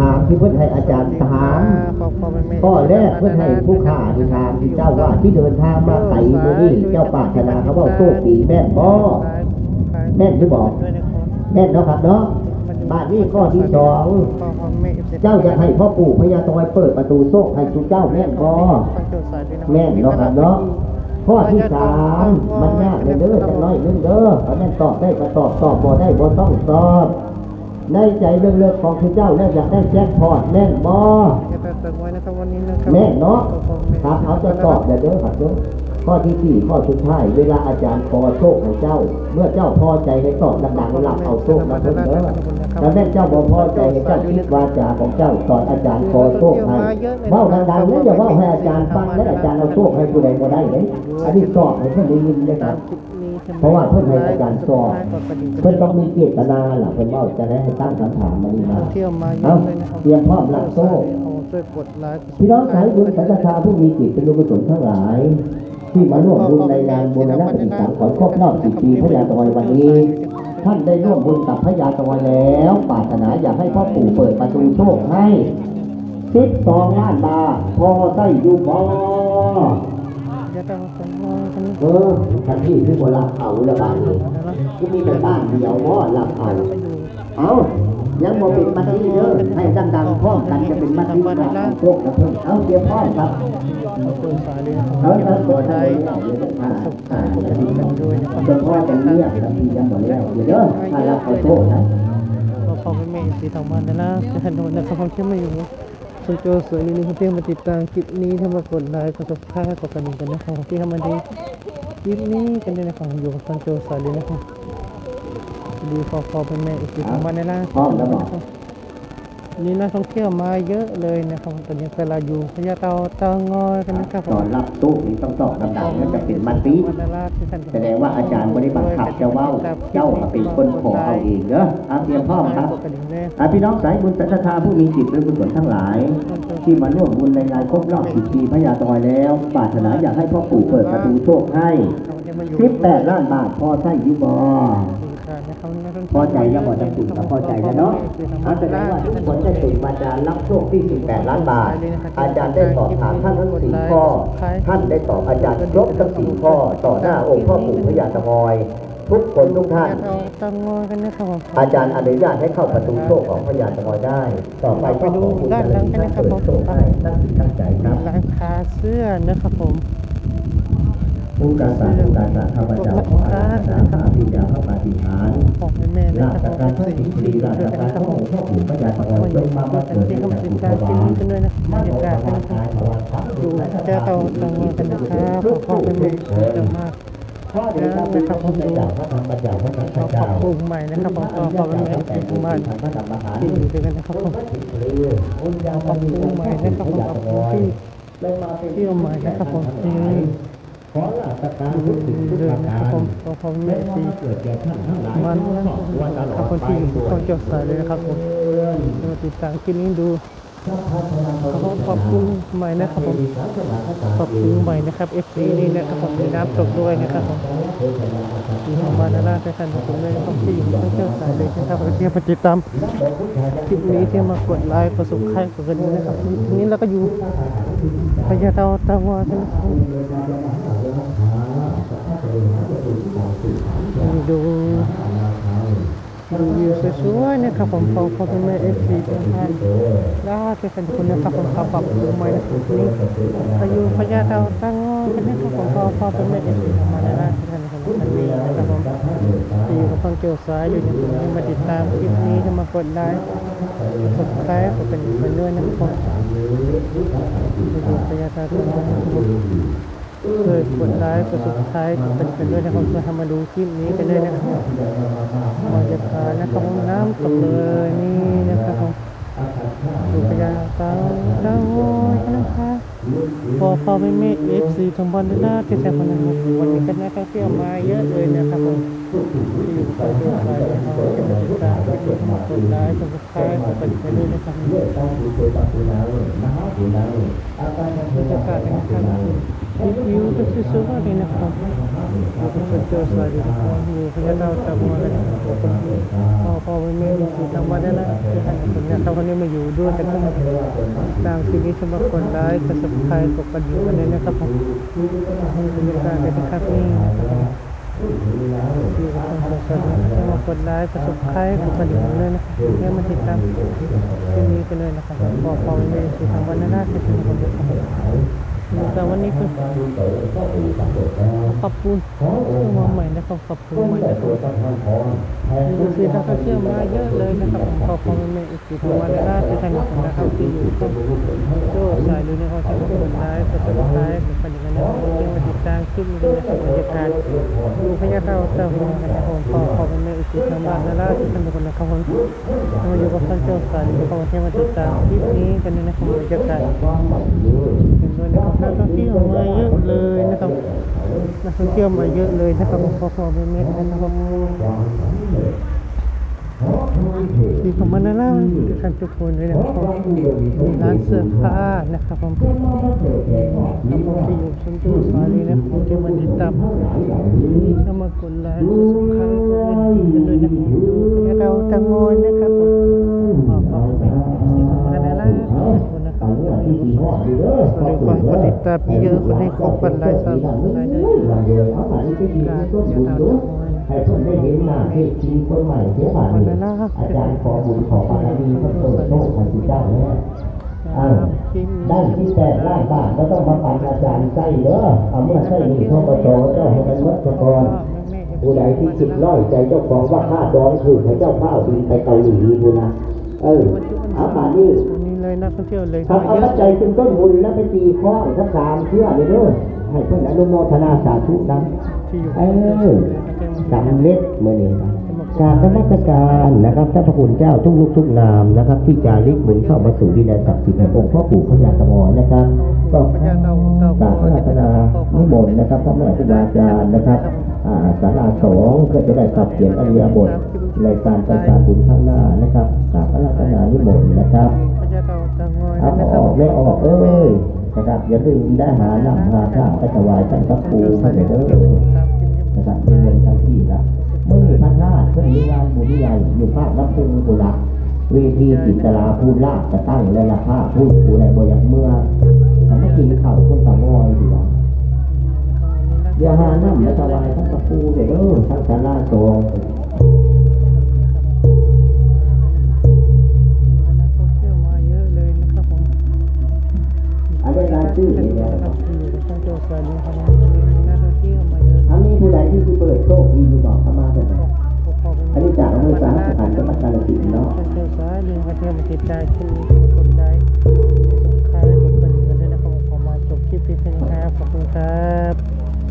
ถามที่เพื่อนให้อาจารย์ถามพ่อพ่อแม่แม่ข้อแรกเพื่อนให้ผู้ข่าที่ถามที่เจ้าว่าที่เดินทางมาไต่มือนี่เจ้าปรารถนาเขาว่าโชคดีแม่นบ่แม่นที่บอกด้วยนะครับแม่นเนาะครับเนาะบ้านนี้ข้อที่สองพ่อพ่อแม่เจ้าอยากให้พ่อปู่พญาตอยเปิดประตูโชคให้ทุกเจ้าแม่นบ่ฟังโจทย์สายด้วยนะแม่นเนาะครับเนาะข้อที่สามมันยากเลยเด้อจักหน้อยนึงเด้อเพราะนั้นตอบได้ก็ตอบตอบบ่ได้บ่ต้องตอบ ในใจเรื่องๆของทุกเจ้าแล้วอยากได้แจ็คพอตแม่นบ่นบวันนี้นะครับแม่เนาะครับเอาจะตอบเดี๋ยวเด้อครับเด้อ ข้อที่สี่ข้อสุดท้าย เวลาอาจารย์ขอโชคให้เจ้า เมื่อเจ้าพอใจให้ตอบดังๆหลับเอาโชคนะเพิ่นเด้อแล้วแม่เจ้าบ่พอใจให้เจ้าคิดวาจาของเจ้าตอนอาจารย์ขอโชคให้เว้าดังๆนะอย่าเว้าให้อาจารย์ฟังและอาจารย์เอาโชคให้ผู้ใดบ่ได้เด้อันนี้สอบให้เพิ่นได้ยินเลยคตารับมคลิปนี้ใช่ไหมเพราะว่าเพิ่นให้อาจารย์สอบเพิ่นต้องมีเจตนาล่ะเพิ่นเว้าจะได้ให้ตั้งคำถามมานี่นะเที่ยวมาเยเอาอะเลยนะครับเตรียมพร้อมรับโชคช่วยกดไลค์พี่น้องสายบุญสัจธาผู้มีจิตเป็นลูกกุศลทั้งหลาย ที่มาร่วมบุญในงานบุญนักปฏิสังขรณ์ครบรอบ10ปีพระยาตอยวันนี้ ท่านได้ร่วมบุญกับพระยาตอยแล้วปรารถนาอยากให้พ่อปู่เปิดประตูโชคให้สิบสองล้านบาทพอได้อยู่บ่จะต้องสมมติกันเออทันทีที่บ่รับเอาละบาทนี้ที่มีแต่บ้านเดียวบ่รับเอาเอา ยังบ่เป็นมัดนี้เด้อให้ดังๆพร้อมกันจะเป็นมัดนี้กับโชคนะเพิ่นเอาเตรียมพร้อมครับตัวสายเลยนะคเอารับเถอะกตัวดไทไลยค์เจะผ่านสับผ่าสานยกจะดดีติกันด้วยนะครับเฉพาะแต่เรียกแต่พี่ยังหมดแล้วเดี๋ยวเด้อถ้ารับเอาโชคนะก็พอไม่แม่สีทางบ้านนะนะจะทันโดนนะครับผมเชื่อไม่อยู่ส่วนตัวสวยนี้เพื่อนมาติดตามคลิปนี้ถ้ามากดไลค์กดซับสไครต์กดกระดิ่งกันนะครับที่ทำมาดีคลิปนี้กันด้วยนะครับอยู่กับส่วนตัวสวยเลยนะครับ ดีพอพอเป็นแม่อีกทีทางบ้านนะนะพร้อมแล้วบอกนี่นักท่องเที่ยวมาเยอะเลยนะครับตอนนี้เวลาอยู่พญาเตาเตางอยกันนะครับตอนรับตู้นี่ต้องตอบดังๆมันจะเป็นมัดนี้วันละที่ท่านแสดงว่าอาจารย์บริบัติขับเจ้าเว้าเจ้าเป็นคนขอเอาเองเด้อเอาเตรียมพร้อมครับกดกระดิ่งด้วยอะพี่น้องสายบุญสัจธาผู้มีจิตเป็นกุศลทั้งหลาย ที่มาร่วมบุญในงานครบรอบ10ปีพระยาตอยแล้วปรารถนาอยากให้พ่อปู่เปิดประตูโชคให้18ล้านบาทพอใช้อยู่บ่ พอใจแล้วบ่จะติดกับพอใจแล้วเนาะอาแสดงว่าทุกคนได้ติดมาจารรับโชคที่ 18 ล้านบาท อาจารย์ได้ตอบถามท่านทั้งสี่ข้อ ท่านได้ตอบอาจารย์ครบทั้งสี่ข้อ ต่อหน้าองค์พ่อปู่พญาตะงอยทุกคนทุกท่านเอาเตางอยกันนะครับผมอาจารย์อนุญาตให้เข้าประตูโชคของพญาตะงอยได้ ต่อไปก็ขอคุณจะได้ท่านเปิดโชคให้ตั้งจิตตั้งใจครับร้านค้าเสื้อนะครับผม ผู้การสารผู้การสารข้าพเจ้าขออาราธนาพระอภิญาพระปาฏิหารย์ของแม่ๆนะราคชรับการพระสิทธิราชการพระองค์พ่อปู่พระยาตะวันจงมาบังเกิดในที่แผ่เขานมาดิตินดถตามวาคลิปยนี้กันด้วยนะบรรยากาศกันนะครับดูเจ้าเตาเตางอยกันนะครับขอขอบคุณแม่เยอะมากข้อเดียวกันนะครับพระเจ้าพระธรรมพระเจ้าพระสังฆขอขเจ้าอบคุณใหม่นะครับขอขอบคุณแม่ที่บ้านพระธรรมหาที่อยู่ด้วยกันนะครับผมคุณยาขอบคุณใหม่นะครับผมขอบคุณที่เที่ยวใหม่นะครับผมที่ ขอลาสการทุกสิ่งทุกเดิประนะกาครับผมแม่ที่เกิดแก่ท่านทั้งหลายมันวันตลคอดไปที่อยู่ด้วยต้อจดสายเลยนะครับผมมาติดตามคลิปนี้ดูขอขอบคุณใหม่นะครับผมขอบคุณใหม่นะครับ FC นี่นะครับผมมีน้ำตกด้วยนะครับผมมีของบานาน่าแต่ท่านผมเลยต้องที่อยู่ต้องเจ้าสายเลยนะครับผมที่มาติดตามคลิปนี้ที่มากดไลค์กดสุขใครกดกระดิ่งนะครับทีนี้เราก็อยู่พญาเตาตาวากันนะครับ ดูดูวิวสวยๆนะครับผมขอขอบคุณแม่ FC ทุกท่านได้เป็นคนคุณนะครับผมขอปรับปรุงใหม่นะครับนี้พายุพญาเตาตั้งกันนะครับผมขอขอบคุณแม่ FC ทำมาได้ทุกท่านนะครับท่านนี้นะครับผมที่อยู่กับฟังเกี่ยวสายอยู่เนี่ยที่มาติดตามคลิปนี้ที่มากดไลค์กดไลค์กดเป็นคนด้วยนะครับผมดูพญาเตาตั้ง เคยกดไลค์กดสุดท้ายเป็นเป็นด้วยนะครับเพื่อทำมาดูคลิปนี้กันด้วยนะครับบรรยากาศนะครับน้ำตกเลยนี่นะครับผมดูพญาเตาตั้งโอยนะคะพอพอไม่เมฆเอฟซีทางบอลด้านหน้าที่แท้คนนะครับวันนี้ก็นักท่องเที่ยวมาเยอะเลยนะครับผมที่อยู่กับเรื่องอะไรนะครับจะมาติดตามที่อยู่ทั้งหมดกดไลค์กดซับสไครต์กดกระดิ่งไปด้วยนะครับบรรยากาศนะครับ วิวก็สวยๆเลยนะครับอยู่กับคนเจอสวัสดีนะครับอยู่พยาดาวตะมวนเลยนะครับพอพอไม่มีสิทำมาได้แล้วที่ให้ผมเนี่ยเขานนี้มาอยู่ด้วยแต่ก็ตามสิ่งนี้สำหรับคนไลค์กับสไครต์กดกระดิ่งไปเลยนะครับผมบรรยากาศเป็นครับนี่นะครับอยู่นสวยๆนะครับมากดไลค์กดซับสไครต์กดกระดิ่งเลยนะครับเนี่ยมาติดตามที่นี้กันเลยนะครับพอพอไม่มีสิ่งทำมด้แล้วที่เป็นคนเดียวกัน แต่วันนี้ก็ขอบคุณที่อมาใหม่นะครับขอบคุณใหม่นะครับดูสินักท่องเชื่อมาเยอะเลยนะครับขอบคุณมไม่อีกทีประมาณนั้นที่ท่านีนะครับที่อยู่ก็โจ้สายดูนะครับที่มาคนร้ายกดติดตามกดกระดิ่งนะครับ คลิปนี้นะครับรรยากาศดูพญาเต่าเต่าหัวกันนะครับผมขอขอเป็นอีกทีปรมาณนั้นที่ท่านผู้นะครับผมมาอยู่กับท่านเจ้สายดูนะครับที่มาติดตามคลิปนี้กันนะครับบรรยากาศเป็นด้วยนะครับนักท่องเที่ยวมาเยอะเลยนะครับนักท่องเที่ยวมาเยอะเลยนะครับพอพอเป็นเม็ดนะครับ ที่ของมานาล่าท่านทุกคนเลยนะครับมีร้านเสื้อผ้านะครับผมที่อยู่ชั้นจูสาลีนะครับที่มาติดตามเข้ามากดไลค์กดซับสไครต์กดกระดิ่งกันด้วยนะครับแล้วเราตังโมนนะครับผมขอขอบคุณที่ของมานาล่าทุกคนนะครับสวัสดีครับคนติดตามเยอะคนให้ครบพันรายสามรายเดือนการจะทำ ทั้งหมดให้ผมได้เห็นหน้าเทพทีคนใหม่เสียบาทนี้อาจารย์ขอบุญขอบารมีพระโตโตพันธิเจ้าแน่อ้าวได้ที่แปดล้านบาทก็ต้องมาปันอาจารย์ใส่เด้อเอาเมื่อใส่หนี่ทบตเจ้าให้มันวัดก่อนผู้ใดที่คิดร้อยใจเจ้าของว่าค่าดองถูกให้เจ้าข้าวบินไปเกาหลีบุนะเออเอาป่านนี้วันนี้เลยนักท่องเที่ยวเลยครับเอาเยปัอะจจัยเป็นต้นบุญแล้วไปตีข้องสักสามเชื่อเลยเด้อให้เพื่อนอนุโมทนาสาธุนะที่อยู่เออ สำเร็จเมื่อนี้กรารนมัสการนะครับท่านพระคุณเจ้าทุกลุกทุกนามนะครับ ที่จาริกบุญเข้ามาสู่ดินแดนศักดิ์สิทธิ์ในองค์พ่อปู่พญาสมรนะครับก็พญาเต่าเต่ากราบพระราชนานิมนต์นะครับพระแม่ครูบาอาจารย์นะครับอ่าศาสองเพื่อจะได้ปรับเปลี่ยนอริยบทในการไปการบุญข้างหน้านะครับกราบพระราชนานิมนต์นะครับเอาออกไม่ออกเอ้ยนะครับอย่าลืมได้หาน้ำหาข้าวไปถวายท่านพระครูให้เด้อ นะครับในเมืองทั้งที่ละเมื่อมีพระราชเพื่อนมีงานบุญใหญ่อยู่ภาคน้ำพุงกุละเวทีจิตลาพูลาจะตั้งและละผ้าพูดผูใดบ่อยากเมื่อทำให้กินข้าวคนสามอยดีละอย่าหาน้ำมาถวายท่านพระครูเด้อทั้งศาลาสองนักท่องเที่ยวมาเยอะเลยนะครับผมอันนี้รายชื่อที่นี่ย ที่เปิดโชคดีอยู่บอกเข้ามาแบบนี้อันนี้จากอำเภอสารสถานจังหวัดกาฬสินธุ์เนาะเที่ยวซ้ายเดินมาเที่ยวมาติดใจคืคนใดคัญและคนนอื่นด้วยนะครับขอมาจบคลิปนี้นะครับขอบคุณครับ